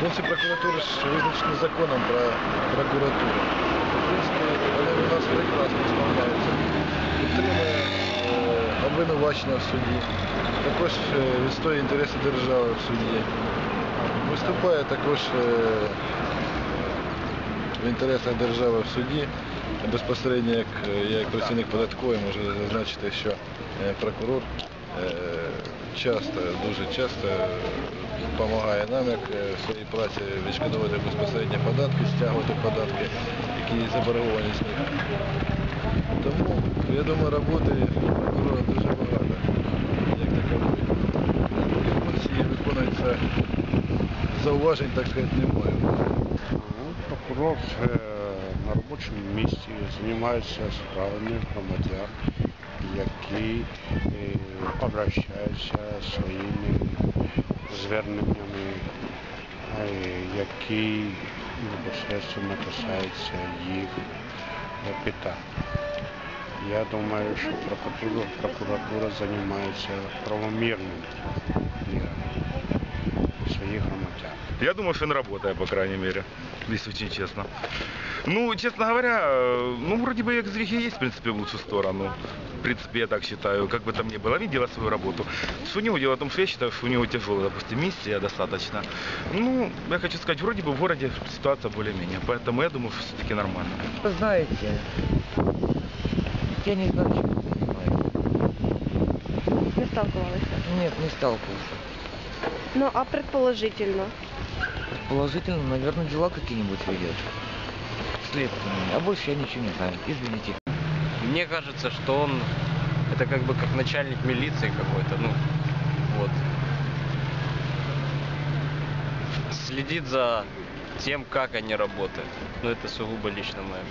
Функції прокуратури ж визначені законом про прокуратуру. Вони у нас прекрасно справляються. Підтримує е, обвинувачення в суді, також е, відстоює інтереси держави в суді. Виступає також е, в інтересах держави в суді. Безпосередньо як, я як працівник податкової можу зазначити, що прокурор часто, дуже часто е, допомагає нам як е, в своїй праці відшкодовувати безпосередньо податки, стягувати податки, які заборговані з них. Тому, я думаю, роботи прокурора дуже багато, як такової. Функції виконуються зауважень, так сказати, немає. Прокурор е, на робочому місці займається справами громадян, які е, обращаються своїми зверненнями, е, які непосередньо касаються їх е, питань. Я думаю, що прокуратура, прокуратура займається правомірним діяльним своїх громадян. Я думаю, что он работает, по крайней мере, если очень честно. Ну, честно говоря, э, ну, вроде бы их сдвиги есть, в принципе, в лучшую сторону. В принципе, я так считаю, как бы там ни было, они делают свою работу. Что у него дело в том, что я считаю, что у него тяжелая, допустим, миссия достаточно. Ну, я хочу сказать, вроде бы в городе ситуация более-менее, поэтому я думаю, что все-таки нормально. Вы знаете, я не знаю, чем он занимается. Не сталкивалися. Нет, не сталкивался. Ну, а предположительно? Положительно, наверное, дела какие-нибудь ведет. Следственные. А больше я ничего не знаю. Извините. Мне кажется, что он это как бы как начальник милиции какой-то, ну, вот. Следит за тем, как они работают. Но это сугубо лично мое.